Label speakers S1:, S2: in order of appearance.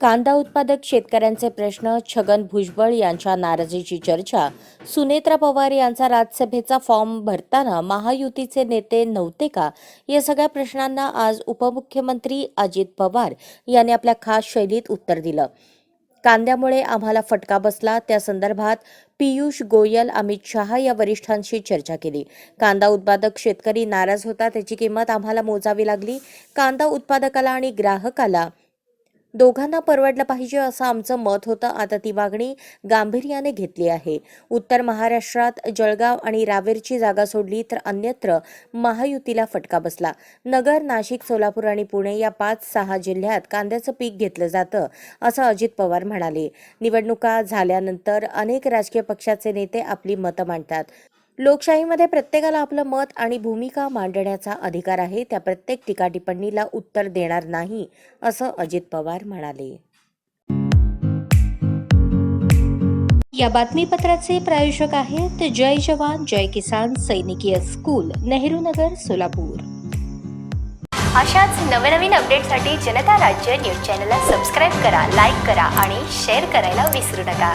S1: कांदा उत्पादक शेतकऱ्यांचे प्रश्न छगन भुजबळ यांच्या नाराजीची चर्चा सुनेत्रा पवार यांचा राज्यसभेचा फॉर्म भरताना महायुतीचे नेते नव्हते का? या सगळ्या प्रश्नांना आज उपमुख्यमंत्री अजित पवार यांनी आपल्या खास शैलीत उत्तर दिलं. कांद्यामुळे आम्हाला फटका बसला. त्या संदर्भात पियुष गोयल अमित शहा या वरिष्ठांशी चर्चा केली. कांदा उत्पादक शेतकरी नाराज होता. त्याची किंमत आम्हाला मोजावी लागली. कांदा उत्पादकाला आणि ग्राहकाला दोघांना परवडलं पाहिजे असं आमचं मत होतं. आता ती मागणी गांभीर्याने घेतली आहे. उत्तर महाराष्ट्रात जळगाव आणि रावेरची जागा सोडली तर अन्यत्र महायुतीला फटका बसला. नगर नाशिक सोलापूर आणि पुणे या पाच सहा जिल्ह्यात कांद्याचं पीक घेतलं जातं असं अजित पवार म्हणाले. निवडणुका झाल्यानंतर अनेक राजकीय पक्षाचे नेते आपली मतं मांडतात. लोकशाहीमध्ये प्रत्येकाला आपलं मत आणि भूमिका मांडण्याचा अधिकार आहे. त्या प्रत्येक टीका टिप्पणीला उत्तर देणार नाही असं अजित पवार म्हणाले.
S2: या बातमीपत्राचे प्रायोजक आहेत जय जवान जय किसान सैनिकीय स्कूल नेहरू नगर सोलापूर.
S3: अशाच नवनवीन अपडेटसाठी जनता राज्य न्यूज चॅनलला सबस्क्राईब करा लाईक करा आणि शेअर करायला विसरू नका.